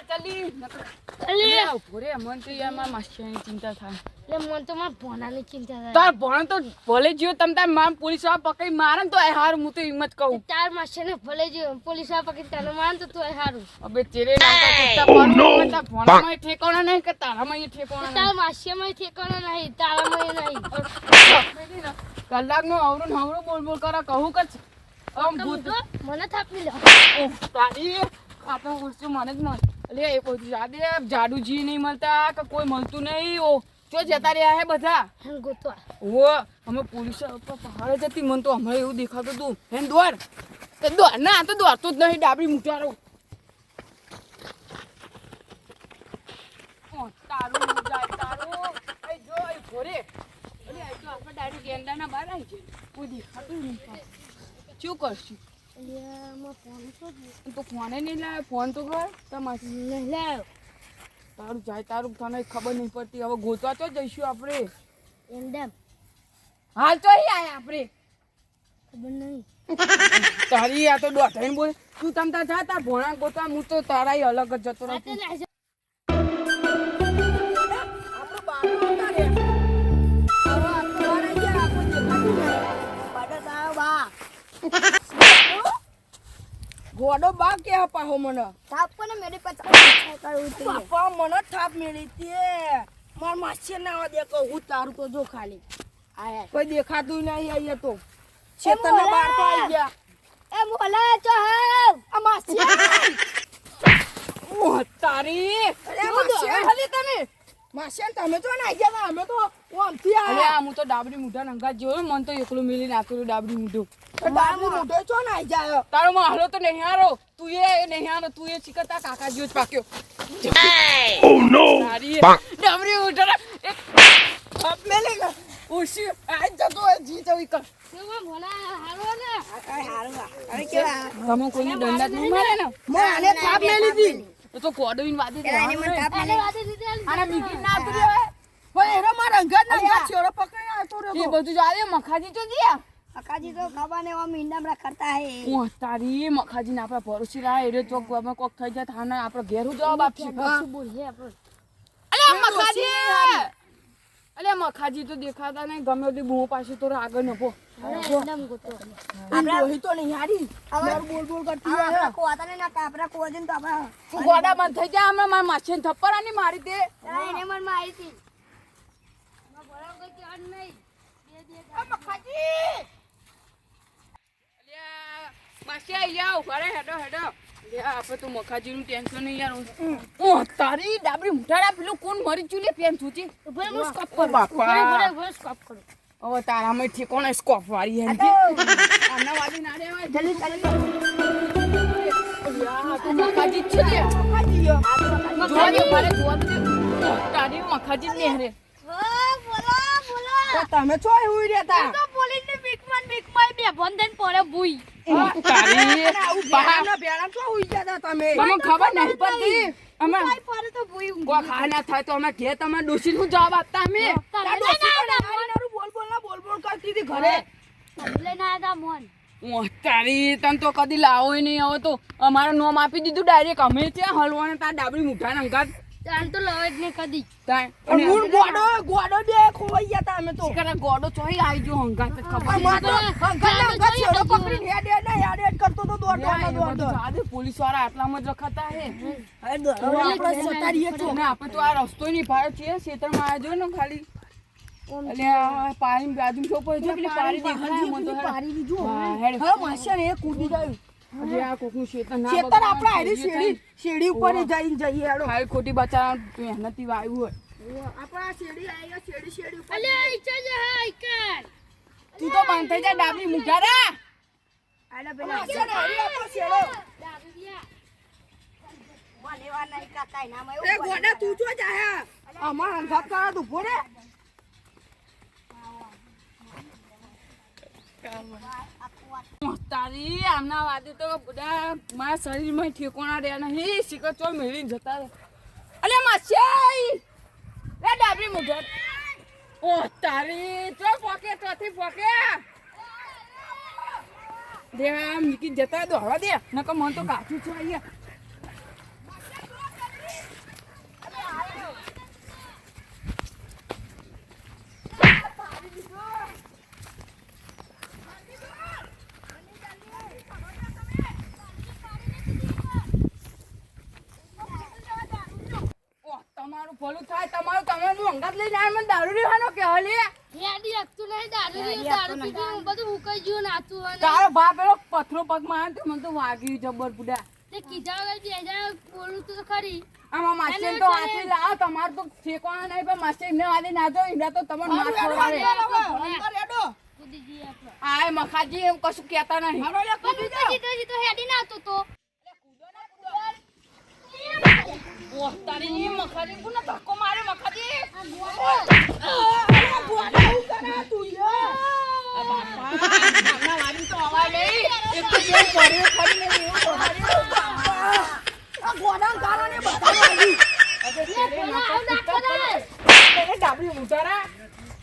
બહાર ચાલી. મન તો યાર ચિંતા થાય. લે મન તો મારા ભોનાની ચિંતા થાય. તાર ભણ તો ભલે જ્યો તમ તાર માર પોલીસવાળા પકડી મારે તો એ હાર હું તો હિંમત કહું. તાર માસે ને ભલે જો પોલીસ આ પકડી તને તો તું હારું. અબે તેરે કુત્તા પાડું તાર ભણામાં ઠેકાણા નહીં કે તારામાં ય ઠેકાણા તાર માસે માં ઠેકાણો નહીં તારામાં નહીં. કલાક નો અવરું ને બોલ બોલ કરો કહું કે આમ ભૂત મને થાપી લે. તારી આપણે વસ્તુ મને જ નહીં અલે એ કોઈ જાદે જાડુજી નહીં મળતા કે કોઈ મળતું નહીં ઓ. જો જતા રહ્યા હે બધા. ગોતવા. ઓ અમે પોલીસ ઉપર પહાડે જતી મન તો હમણાં એવું દેખાતું હતું હેન દોડ. એ દોડ. ના તો દોડતો જ નહીં ડાબડી મુઠારો ઓ, તારું જાય તારું. એ જો એ ઘોરે અલે આ તો આપણે ડાયરેક્ટ ગેંડાના બહાર આવી જાય કોઈ દેખાતું નહીં. શું કરશું? તો ફોને નહીં લાવે ફોન તો કર. તમારે નહીં તારું જાય તારું તને ખબર નહીં પડતી. હવે ગોતવા તો જઈશું આપણે. હાલ તો અહીં આયા આપણે. ખબર નહીં. તારી આ તો બોલ. તું તમ તાર જા તાર ભોણા ગોતવા. હું તો તારાય અલગ જ જતો રહું આપણો બાપરો તારે હવે આપણે બહાર આઈ ગયા આપણે દેખાતું નહીં પાડો તારો બા ગોડો બા કે પાહો મને? થાપ કોને મેરી પર બાપા મને થાપ મેળી તે માર માસી ના દે કહું હું તારું તો જો ખાલી. આયા કોઈ દેખાતું નહીં અહીંયા તો. છેતરના બાર તો આવી ગયા. એ મોલા ચો હે આ માસી. ઓ તારી? અરે માસી. ખાલી તમે? માસી તમે તો ના ગયા અમે તો ઓમથી આયા હું તો ડાબડી મુઢા નંગા જેવો મન તો એકલું મિલી નાખેલું ડાબડી મુઢો. ડાબડી મુઢો છો ના જાય? તારો માં તો નહીં હારો તું એ નહીં હારો તું એ ચીકતા કાકા જ પાક્યો. ઓ નો ડાબડી મુઢો એક થપ મેલે ગા ઉસી આ જતો જી જવી કર. અરે અરે તમે કોઈને દંડા નહીં મારે ને? મેં આને થાપ મેલી હતી. તો તો કોડવીન વાદી દે આને મને તાપ આલે વાદી દીધી આને બીજી ના તું રે ઓય એરો માર અંગત ના છોરો પકડી આવતો રે એ બધું જાવે મખાજી તો દિયા મખાજી તો ખાવાને ને ઓમ ઈંડામડા કરતા હે. હું તારી મખાજી ને આપણા ભરોસી રાહ એરે તો અમે કોક થઈ જાય થાને આપણો ઘેર હું જવાબ આપશે. શું બોલ હે આપણો અલે મખાજી અલે મખાજી તો દેખાતા નહીં. ગમે તે બહુ પાછી તો એકદમ ગોતો. આપણા તો નહીં હારી. હવે બોલ બોલ કરતી આ આપણા કોવાતાને ના આપણા કોવાજન તો આપણા ગોડા બંધ થઈ ગયા હમણાં મારા માછી થપ્પર આની મારી દે. એને મનમાં આવી હતી માં ભરાવ કોઈ કહેવાનું નહીં મખાજી માસી આઈ જાઓ ઘરે હેડો હેડો. આપણે તો મખાજીનું ટેન્શન નહીં યાર ઓ તારી ડાબડી મુઠાડા પેલું કોણ મરી ચૂલે પેન થૂતી ઉભરે હું સ્કોપ કરું. બાપા. ઉભરે ઉભરે ઉભરે સ્કોપ કરું. હવે તારામાં ઠેકોણે સ્કોપ વાળી હે આના વાળી ના રેવાય જલ્દી જલ્દી. મખાજી છે ને મખાજી યો. આ તો મખાજી જોવા દે. મારે જોવા તારી મખાજી ને રે બોલો બોલો. તમે છો એવું રહેતા તો? પોલીસ ની બીકમાં બે બંધન પડે ભૂઈ તારી બહારના ભેળા છો ઉઈ જતા તમે? તમને ખબર નહીં પડતી. અમે પડે તો ભૂઈ કોઈ ખા ના થાય તો અમે ઘેર તમે ડોસી નું જવાબ આપતા અમે. બોલ બોલ ના બોલ બોલ કરતી હતી ઘરે. તારે ના આવ્યા મોન. તારી તન તો કદી લાવો નહીં. આવો તો અમારું નોમ આપી દીધું. ડાયરેક્ટ અમે ત્યાં હલવાને તાર ડાબડી મુઠા ને તાર તો લવે જ નહીં કદી. તાર મૂળ ગોડો ગોડો બે ખોવાઈ ગયા તા. અમે તો શિકારા ગોડો ચોઈ આવી ગયો અંગાત જ ખબર અમાર તો ને અંકલ છેડો પકડીને હેડ હેડ ને હેડ હેડ કરતો તો દોડતો એ દોડતો બધું જવા દે, પોલીસવાળા આટલામાં જ રખાતા હે. હવે દોડો આપણે તો ને આપણે તો આ રસ્તો નહીં ભાડો છીએ ખેતરમાં આવ્યા જો ને ખાલી. એટલે પાણી બાજુ છો પર જો પેલી પારી દેખાય મને તો હેડ. પારી દીધું હા, હેડ. હવે માસ્ટર એ કૂદી ગયું. ખેતર આપણે આડી શેડી શેરડી ઉપર જઈને જઈએ હેડો. ખોટી બચારા મહેનતી વાયુ હોય. આપણા ઉપર અલે ઈચ્છા તું તો બંધ થઈ જા આડા પેલા નહીં એવું ગોડા તું અમાર અંગાત કરા તું ભોરે તારી આમના વાદે તો બધા મારા શરીરમાં ઠેકોણા રહ્યા નહીં શીખર ચો મેળીને જતા રહે. અલે માસી! લે ડાબરી મુઢત. ઓ તારી ચો પોકે ચોથી પોકે. દે આમ જતા દો. હવા દે, નકર મન તો કાચું છું અહીંયા. ભલું થાય તમારું તમે હું અંગાત લઈને આવ્યા મને દારૂ લેવાનો કે હલે હેડી હકતું નહીં દારૂ પીવું, દારૂ પીધું બધું ઉકાઈ ગયું નાતું અને તારો બાપ પેલો પથરો પગમાં આવ્યો તો મને તો વાગ્યું જબર બુડા તે કીધા વગર બે જાય બોલું તો ખરી. આમાં માસ્ટર તો હાથે લાવ તમારે તો ઠેકવાના નહીં પણ માસ્ટર એમને વાલી ના જો એમને તો તમારે માર ખવડાવે આય મખાજી એમ કશું કહેતા નહીં. તો હેડી ના આવતો તો. તારી મખાજી કોને ધક્કો મારે મખાજી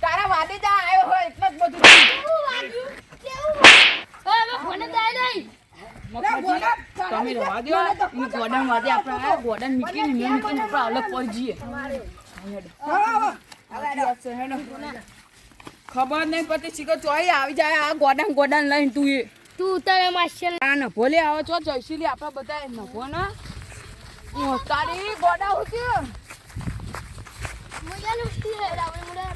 તારા વાદે જા આવ્યો હોય તમે રવા દો. ગોડાન વાતે આપણે આ ગોડાન મૂકીને મેં મૂકીને આપણે અલગ હા. ખબર નહીં પડતી શીખો ચોઈ આવી જાય આ ગોડન ગોડન લઈને તું એ. તું ઉતારે માસ્ટર આ નભો લે આવો છો જયશીલી આપણે બધા નભો ના. તારી ગોડા હોતી મજા લુસ્તી રે રાવણ મુડા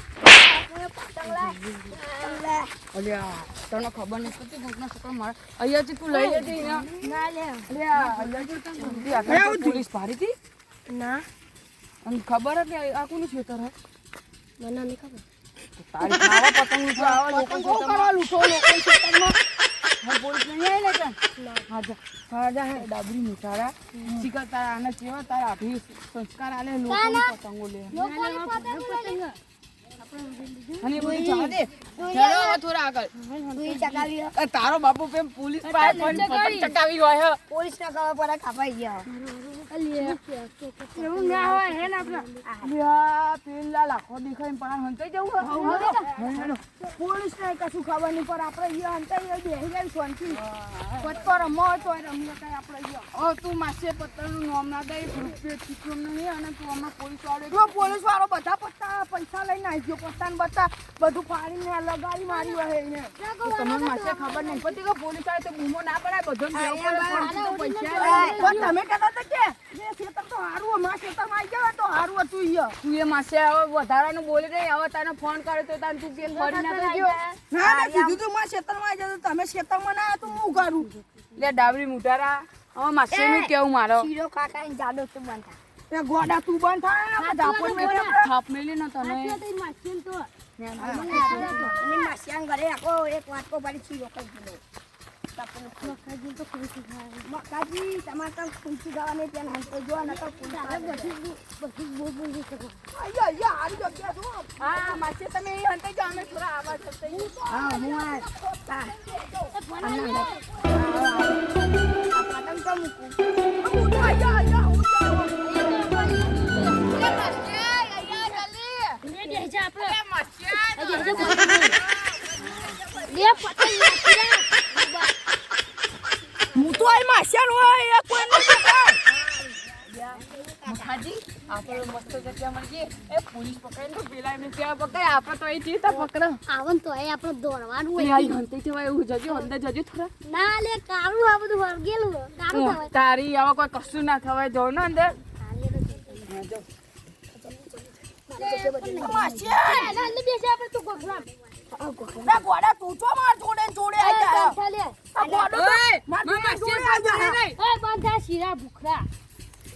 અલ્યા તને ખબર નહીં પડતી ભૂતના છોકરા મારા અહીંયાથી તું લઈ લેતી ના લે અલ્યા અહીંયાથી તને બધી આગળ તો પોલીસ પાડી હતી ના અને ખબર હતી આ કોનું ખેતર હે મને નહીં ખબર તારી ખાવા પતંગ લૂંટવા આવે લોકો પતંગ લૂંટો લોકો ખેતરમાં. હા પોલીસ નહીં આવી ને હા જા હા જા હે ડાબરી મુઠારા શીખર તારા આને કેવા તારા આભી સંસ્કાર આલે લોકો પતંગો લે પતંગ લઈ અને બધું જવા દે થોડા આગળ. એ તારો બાપુ પેમ પોલીસ પાસે પણ ચકાવી હોય પોલીસ પોલીસના કવા પર ખાપાઈ ગયા. એવું ના હોય હે ને આપણે? લાખો હંતાઈ જવું કશું ખબર નહીં પણ આપણે અહીંયા અંતાઈ બેસી ગયા શાંતિ. પત્તો આપણે ઓ તું માસે પત્તરનું નામ ના રૂપિયો નહીં? અને તું હમણાં પોલીસ વાળો પોલીસ વાળો બધા પત્તા પૈસા લઈને આવી ગયો પત્તાને બધા બધું ફાડીને લગાડી મારી હોય એને. તમને માસે ખબર નહીં પડતી કે પોલીસ વાળે તો બૂમો ના પણ તમે કહેતા કે ખેતર તો હારું હોય મારા ખેતરમાં આવી ગયા તો હારું હતું અહીંયા તું એ માસે હવે વધારાનું બોલી નહીં હવે તને ફોન કરે તો તને તું પેન ફરી ના ગયો. ના ના કીધું તું મારા ખેતરમાં આવી જાય તો તમે ખેતરમાં ના તો હું કરું? લે ડાબરી મુટારા હવે માસે નું કેવું મારો? શીરો ખાખા ને જાડો તો બનતા ગોડા તું બંધ થાય થાપ મેલી ને તને. માસ્ટર તો અને ઘરે આખો એક વાટકો ભરી છીરો કરી દીધો તો મકાજી તમારે તો ખુરશી ગાવાની ત્યાં હંતો જો ન તો બધી બહુ બોલી શકો અહીંયા અહીંયા હારી જગ્યા જો હા માસી તમે એ હંતે જાઓ અમે થોડા આવા જશે હા હું આ પતંગ તો મૂકું હું તો અહીંયા અહીંયા હું તો હું તો માસિયાન હોય એ કોઈ નથી મખાજી આપણે મસ્ત જગ્યા મળીએ એ પોલીસ પકડે તો પેલા એમને ત્યાં પકડે આપણે તો અહીં જીતા પકડો. આવન તો અહીં આપણે દોડવાનું હોય. આઈ હંતે જવાય એવું જજો અંદર જજો થોડા. ના લે કાળું આ બધું વર્ગેલું કાળું ઓહ, તારી આવા કોઈ કશું ના થવાય જો. ને અંદર બેસે આપણે તો ગોખલા ના ગોડા તું છો માર જોડે જોડે આવી ગયા આ ગોડો માર જોડે શેર જોડે આવી પાછળ ગયા. નહીં. એ બંધા શીરા ભૂખરા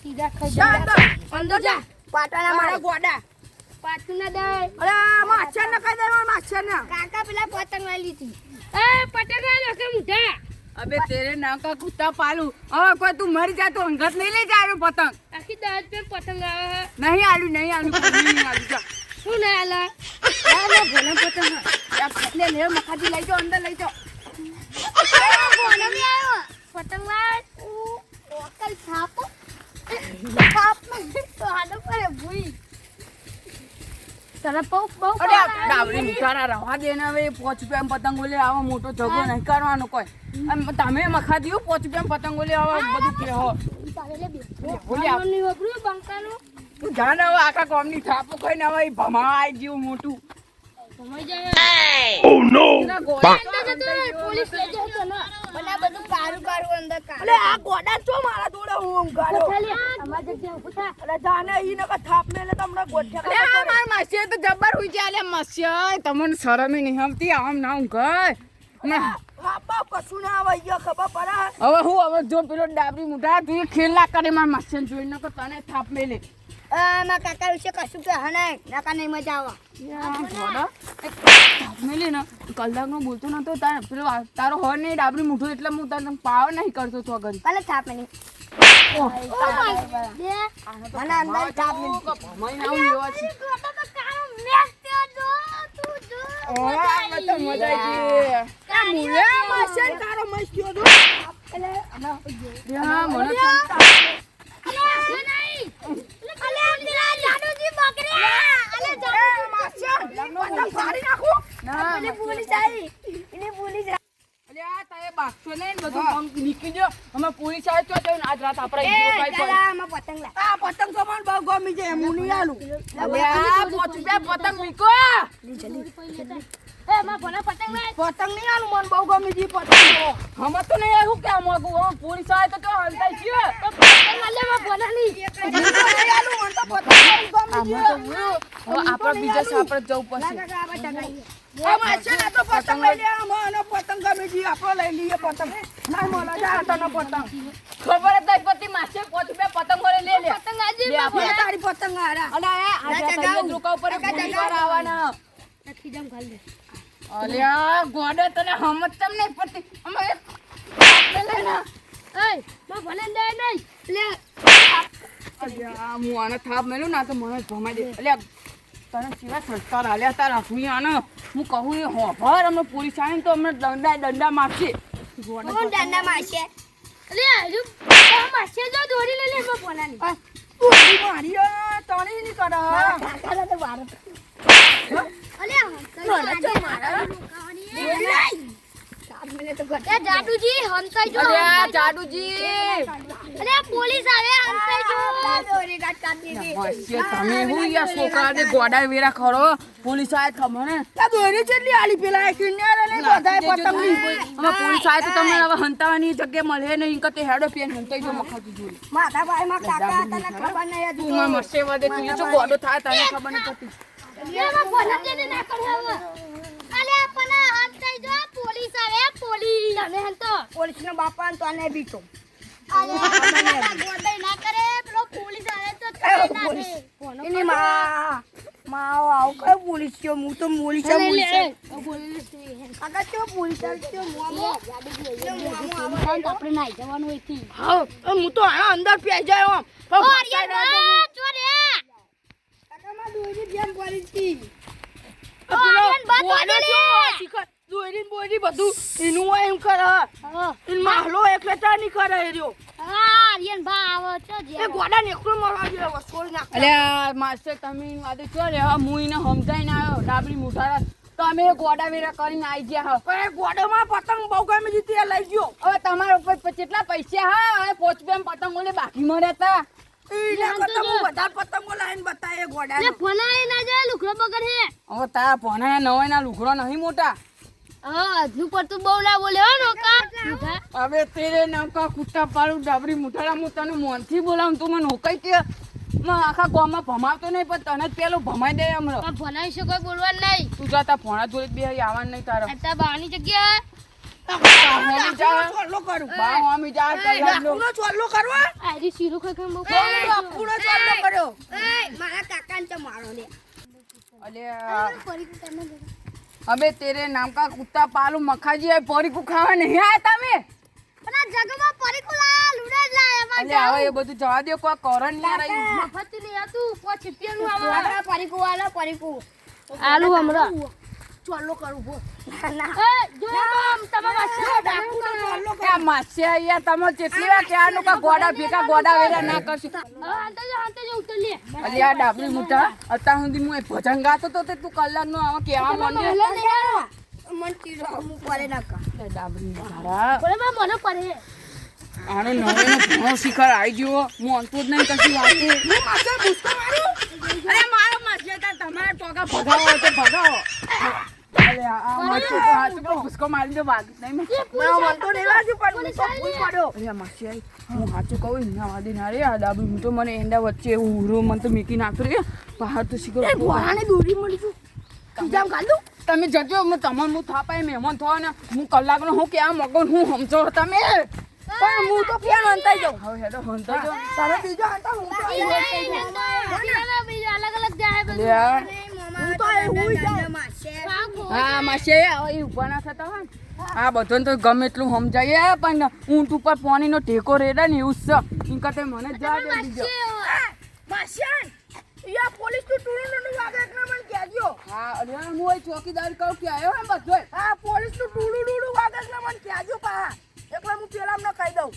શીરા ખાઈ જા. અંદર? અંદર જા. પાટાના મારા ગોડા. પાટું દે અરે માછર ને કઈ દેવાનું માછર ને. કાકા પેલા પતંગ લઈ લીધી. એ પતંગ આ લોકો મુઠા અબે તેરે નાકા કુત્તા પાલું. હવે કોઈ તું મરી જા તો અંગત નહીં લઈ જાય પતંગ. આખી દસ પે પતંગ આવે હે. નહીં આલું નહીં આલું નહીં આલું. જા. શું આલા? લે, લે, ભોલા પતંગ હે. જા, લે લે મખાજી લઈ જાઓ અંદર લઈ જાઓ. કોને બી આવ્યો પતંગ ઓકલ થાપો. થાપ તો હાડો પર ભૂઈ. તને બહુ બહુ અરે ડાબરી મુકારા રવા દે ને હવે પોચ રૂપિયા પતંગો લે આવો મોટો ઝઘડો નહીં કરવાનો કોઈ. આમ તમે મખા દીધું પોચ રૂપિયા પતંગો લે આવો બધું કેહો. તારે લે બે બોલી આપ. ની વગરું બંકાનું? તું જા ને હવે આખા કોમની થાપો ખાઈને હવે ઈ ભમાય જેવું મોટું. ના. તમને શરમ નહીં આવતી આમ ના હું ના કશું ના આવે ખબર પડે. હવે હું હવે જો પેલો ડાબરી મોટા તું ખેલ ના કરે મારા માસી જોઈ નકો તને થાપ મેલે મારા કાકા વિશે કશું કે હને? કાકા નહીં મજા આવે. મેલે ને બોલતો નતો તાર પેલો તારો હોય નહીં ડાબરી મુઠું એટલે હું તને પાવ નહીં કરતો તો ભલે થાપ. મને અંદર થાપ નહીં. તારે નહીં. પોલીસ આવે તો આજ રાત આપણે પતંગ લા આ પતંગ તો મને બહુ ગમી છે હું નહીં આલું પડે. અલે આ પોચ રૂપિયા પતંગ વીકો. એ, માં ભલા પતંગ લાય. પતંગ નહીં આલું મને બહુ ગમી છે પતંગ તો. અમે તો નહીં આવ્યું કે આગું. આમ પોલીસ આવે તો તો હલતાઈ છીએ. પતંગ આલે, માં. હું તો નહીં આલું, મને તો પતંગ ગમી છે. તો હું- આપણે બીજા સાપરે જ જવું પડશે. આમાં છે ને તો પતંગ લઈ લે અને પતંગ ગમી છે આપણે લઈ લઈએ પતંગ ના મળે જા તને પતંગ ખબર જ પડતી માસે પોચ રૂપિયા પતંગ વળે લે લે. પતંગ આજે લે માં આપણે. એ તારી પતંગ હારા અલે આજે ના, તૈયાર જગાવું. ઉપર કાકા, પોલીસ જગાવું. વાળા આવવાના. નથી જમ ખાલી દે. અલે ગોડે તને હમજ ચમ નહીં પડતી અમે એક આપને લઈને એ, ભલે દે નહીં. લે. અલે હું આને થાપ મેલું ના તો મને ભમાઈ દે અલે તને કેવા સંસ્કાર આલ્યા તાર રાખવી આને. હું કહું એ હોભર અમે પોલીસ આવીને તો અમને દંડા દંડા મારશે. દંડા કોણ દાંડા મારશે? અલે, હજુ મારશે જો દોરી લઈ લે, એમાં ભલાની. આ મારી તણી નહીં કરે. કાકા તો અલે, હંતાઈ જો જો, જો. જાડુજી પોલીસ આવે, હંતાઈ જો. તમે હું યાર છોકરાને ગોડા વેરા ખરો? પોલીસ આવે ખબર ને આ દોરી જેટલી આલી પેલા કિન્યાર અને બધાય પતંગની પોલીસ આવે તો તમને હવે હંતાવાની જગ્યા મળે નહીં કે તે હેડો પેન હંતાઈ જો મખાતું જોઈ માતા ભાઈ માં કાકા તને ખબર નહીં તું માં વધે તું જો ગોડો થાય તને ખબર નહીં પડતી. ના અલે, આપણને હંતાઈ જો, પોલીસ આવે, પોલીસ. તમે હંતો. પોલીસ નો બાપા ને તને બીતો અલે, આ ના કરે, પેલો પોલીસ આવે તો થાય ના પોલીસ. એની માં માં આવ કઈ પોલીસ છે હું તો પોલીસ છે પોલીસ લે. છે આ પોલીસ છે. કાકા તો પોલીસ છે આપણે નાઈ જવાનું અહીંથી. હા હું તો આના અંદર પી જાય આમ કાકા માં દોરી જેમ દોરી બોરી બધું એનું હોય એમ કરે. એન માહલો એકલે ચા નહીં કરે રહ્યો. હા, અરિયન, ભા આવો છો એ ગોડા ને એકલું મળવા વસોલ નાખ અલે માસ્ટર તમે વાદે ચો રે હું એને સમજાઈને આવ્યો ડાબરી મુઠારા. તમે ગોડા વેરા કરીને આવી ગયા હો. પણ એ ગોડામાં પતંગ બહુ ગમે જીતી એ લઈ ગયો. હવે તમારા ઉપર કેટલા પૈસા હા? હવે પોચ રૂપિયા પતંગો લે બાકી મળ્યા હતા હવે તારા નોકા. પાડું ડાબરી મુઠારા હું તને મોનથી બોલાવું તું મને હોકાઈ કે. આખા ગામમાં ભમાવતો નહીં પણ તને જ પેલું ભમાઈ દે હમણાં. પણ ભલા બોલવાનું નહીં. તું જાતા ભણા જોડે બે આવવાનું નહીં તારા. બાની જગ્યા અબે તેરે નામ કા કુત્તા પાલુ મખાજી એ પરીકુ ખાવા નહીં આયા તમે? પણ આ જગમાં પરીકુ લાયા, લુડા જ લાયા, અલ્યા હવે એ બધું જવા દે કોઈ કરણ ના રહી. મફત નહીં હતું, પાંચ રૂપિયાનું નું આવા પરીકુ આલા પરીકુ. આલુ હમણાં. ચોલ્લો કરું ભો તમે વાર કા ગોડા ભેગા ગોડા વેરા ના કરશો. અલ્યા અત્યાર સુધી હું ભજન ગાતો તો તે તું કલાક નો આવા કેવા મન. આનો નવેનો ઘણો શિખર આવી ગયો. હું અંતો જ નહીં કશી મારું? અરે મારો માસ્યા તાર તમારા ટોકા ભગાવો તો ભગાવો. મને એંડા વચ્ચે ઉરો મને તો મીકી નાખ્યું રે બહાર તો શીખો દોરી મળી છું ગાલું? તમે જજો હું તમને હું થાપાય મહેમાન થવા ને હું કલાકનો હું ક્યાં મગો હું સમજો તમે? પણ હું તો ક્યાં હંતાઈ જાઉં. હવે હેડો. હંતાઈ જાઉં. તારે બીજો હંતા હું અલગ અલગ જાય. હું તો. હા માસી એ ઊભા ના થતા હોય ને આ બધાને તો ગમે એટલું સમજાય પણ ઊંટ ઉપર પાણીનો ટેકો રેડે ને એવું છે એમ કરતા મને જ દે દીજો માસ્યાન, યા પોલીસનું ટુણું ટુણું વાગે મને કહેજો. હા અરે હું એ ચોકીદાર કહું કે આવ્યો હે બધો પોલીસ પોલીસનું ટુણું ટુણું વાગે એટલે મને કહેજો પાહા. એટલે હું પેલા કહી દઉં.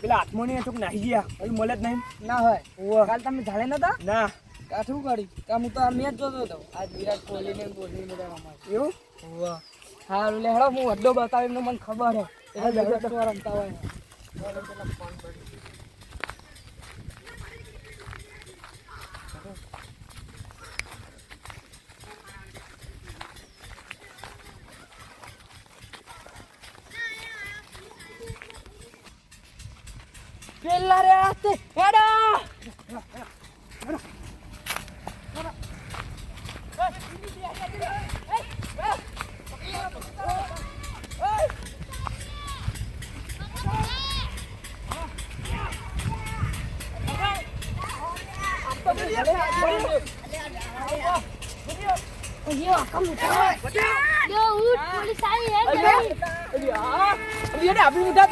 પેલા હાથમાં નહીં હતું નાહી ગયા. પેલું મળે જ નહીં. ના હોય. કાલ તમે જાણે નતા? ના. કા શું કરી કા હું તો આ મેચ જોતો હતો. આજ વિરાટ કોહલી ને કોહલી ને એવું? હોવા હારું લે હેડો હું અડ્ડો બતાવીને મને ખબર હે. એટલે બધા તો રમતા હોય પેલા રે આસ્તે હેડો જો ઊઠ પોલીસ આવી હે જલ્દી. અરે આપણી મુઠા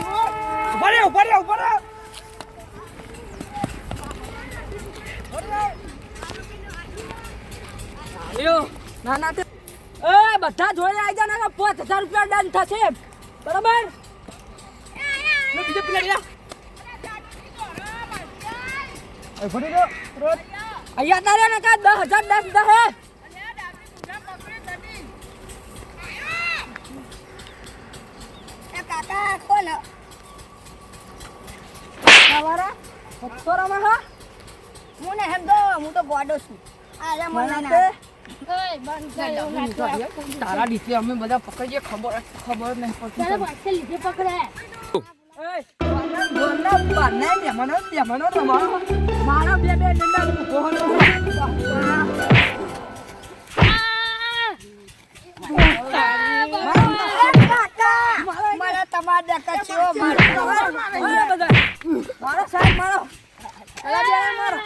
બધા જોડે આવી જા ને પાંચ હજાર રૂપિયા ડન થશે. બરાબર? બીજા પેલા અહીંયા તારે ને કા દસ હજાર દસ દસ હે કાકા કોણ? સવારે? હા. હું ને હેમ તો હું તો ગોડો છું. આ મને તારા ડીસે અમે બધા પકડીએ ખબર ખબર નહીં પડતી લીધે મારા બે બે ડંડા ઊભો એ કાકા મને તમારા ડકા છે મારો મારો સાહેબ મારો. મારો.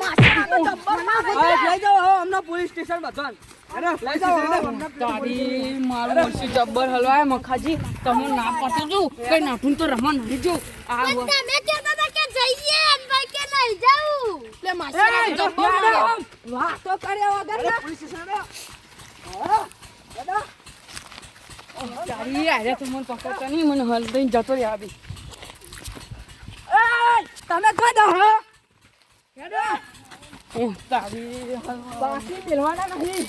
તો જબ્બરમાં લઈ જાઓ હવે અમને પોલીસ સ્ટેશન બધાને લઈ જાઓ તારી મારું વર્ષી જબ્બર હલવાય મખાજી તમે ના પાતો જો કઈ નાઠું તો રમવા નથી જો આ તમે કહેતા હતા કે જઈએ અને ભાઈ કે નહીં જાઉં. લે માસા જબ્બર વાહ તો કર્યા વગર ના. પોલીસ સ્ટેશન તારી આરે તો મને પકડતા નહીં મને હલ દઈને જતો રહ્યા બી. તમે કહો દો હો? એ તારી બાકી મેળવાના નહીં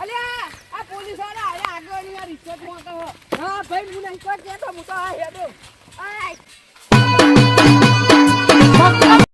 અલ્યા આ પોલીસવાળા આયા આગળની આ રિશ્વત માંગતો હો. ભાઈ હું નહીં કરતો તો આ હેડો આય